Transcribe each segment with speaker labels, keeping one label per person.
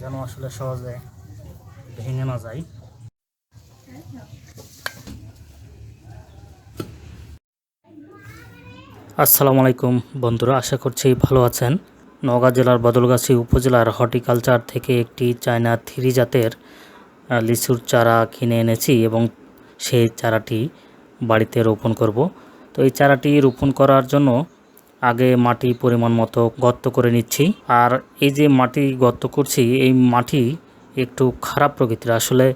Speaker 1: যেন আসলে সহজে ভেঙে না যায়। আসসালামু আলাইকুম বন্ধুরা, আশা করছি ভালো আছেন। নওগাঁ জেলার বদলগাছি উপজেলার হর্টিকালচার থেকে একটি চায়না থ্রি জাতের লিচুর চারা কিনে এনেছি এবং সেই চারাটি বাড়িতে রোপণ করব। তো এই চারাটি রোপণ করার জন্য আগে মাটি পরিমাণ মতো গর্ত করে নিচ্ছি। আর এই যে মাটি গর্ত করছি, এই মাটি একটু খারাপ প্রকৃতির। আসলে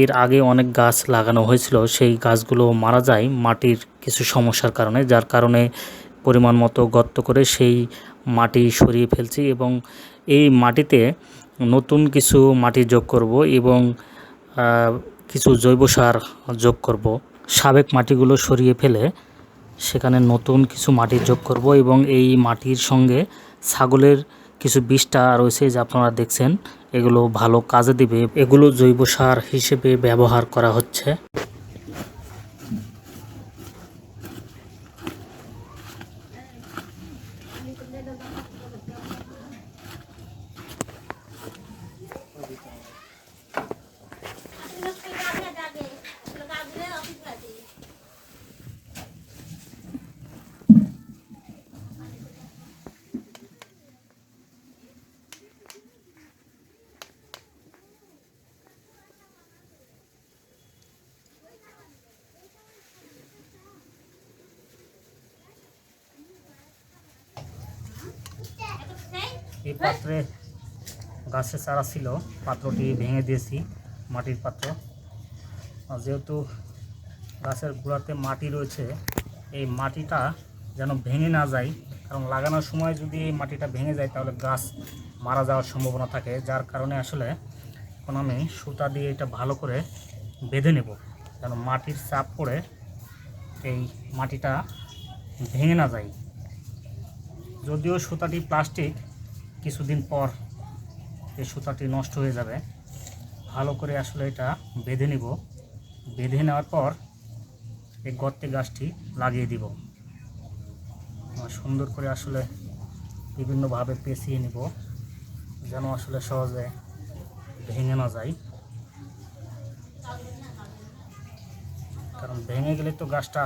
Speaker 1: এর আগে অনেক গাছ লাগানো হয়েছিল, সেই গাছগুলো মারা যায় মাটির কিছু সমস্যার কারণে, যার কারণে পরিমাণ মতো গর্ত করে সেই মাটি সরিয়ে ফেলছি এবং এই মাটিতে নতুন কিছু মাটি যোগ করব এবং কিছু জৈব সার যোগ করব। সাবেক মাটিগুলো সরিয়ে ফেলে সেখানে নতুন কিছু মাটি যোগ করব এবং এই মাটির সঙ্গে ছাগলের কিছু বিষটা রয়েছে যা আপনারা দেখছেন। এগুলো ভালো কাজে দিবে। এগুলো জৈব সার হিসেবে ব্যবহার করা হচ্ছে। এই পাত্রে গাছের চারা ছিল, পাত্রটি ভেঙে দিয়েছি, মাটির পাত্র। যেহেতু গাছের গোড়াতে মাটি রয়েছে, এই মাটিটা যেন ভেঙে না যায়, কারণ লাগানোর সময় যদি এই মাটিটা ভেঙে যায়, তাহলে গাছ মারা যাওয়ার সম্ভাবনা থাকে। যার কারণে আসলে এখন আমি সুতা দিয়ে এটা ভালো করে বেঁধে নেব, যেন মাটির চাপ পড়ে এই মাটিটা ভেঙে না যায়। যদিও সুতাটি প্লাস্টিক কিছুদিন পর এই সুতাটি নষ্ট হয়ে যাবে। ভালো করে আসলে এটা বেঁধে নিব। বেঁধে নেওয়ার পর এই গর্তে গাছটি লাগিয়ে দিব। সুন্দর করে আসলে বিভিন্নভাবে পেঁচিয়ে নিব, যেন আসলে সহজে ভেঙে না যায়। কারণ ভেঙে গেলে তো গাছটা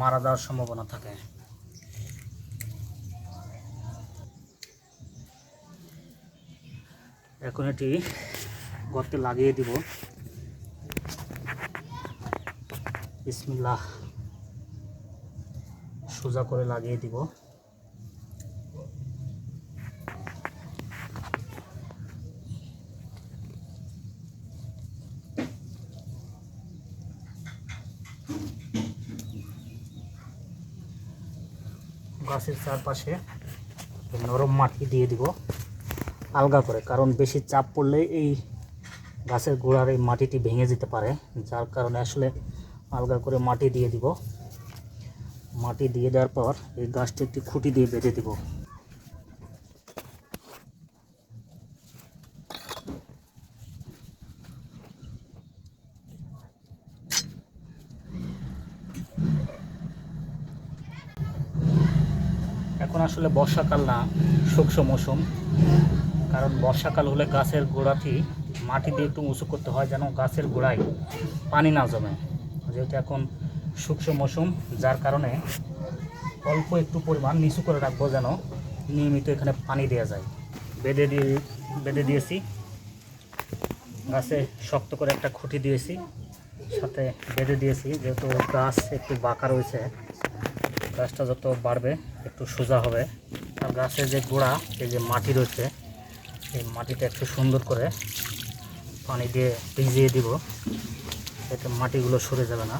Speaker 1: মারা যাওয়ার সম্ভাবনা থাকে। এখন এটি গর্তে লাগিয়ে দিব। বিসমিল্লাহ। সোজা করে লাগিয়ে দিব। গাছের চারপাশে নরম মাটি দিয়ে দিব। আলগা করে, কারণ বেশি চাপ পড়লে এই গাছের গোড়ার এই মাটিটি ভেঙে যেতে পারে, যার কারণে আসলে আলগা করে মাটি দিয়ে দিব। মাটি দিয়ে দেওয়ার পর এই গাছটি একটি খুঁটি দিয়ে বেঁধে দিব। এখন আসলে বর্ষাকাল না, শুকনো মৌসুম। কারণ বর্ষাকাল হলে গাছের গোড়াটি মাটি দিয়ে একটু উঁচু করতে হয় যেন গাছের গোড়ায় পানি না জমে। যেহেতু এখন শুকনো মৌসুম, যার কারণে অল্প একটু পরিমাণ নিচু করে রাখব যেন নিয়মিত এখানে পানি দেওয়া যায়। বেঁধে দিয়ে, বেঁধে দিয়েছি। গাছে শক্ত করে একটা খুঁটি দিয়েছি, সাথে বেঁধে দিয়েছি। যেহেতু গাছ একটু বাঁকা রয়েছে, গাছটা যত বাড়বে, একটু সোজা হবে। আর গাছের যে গোড়া, এই যে মাটি রয়েছে এই মাটিটা একটু সুন্দর করে পানি দিয়ে ভিজিয়ে দিব এতে মাটিগুলো সরে যাবে না।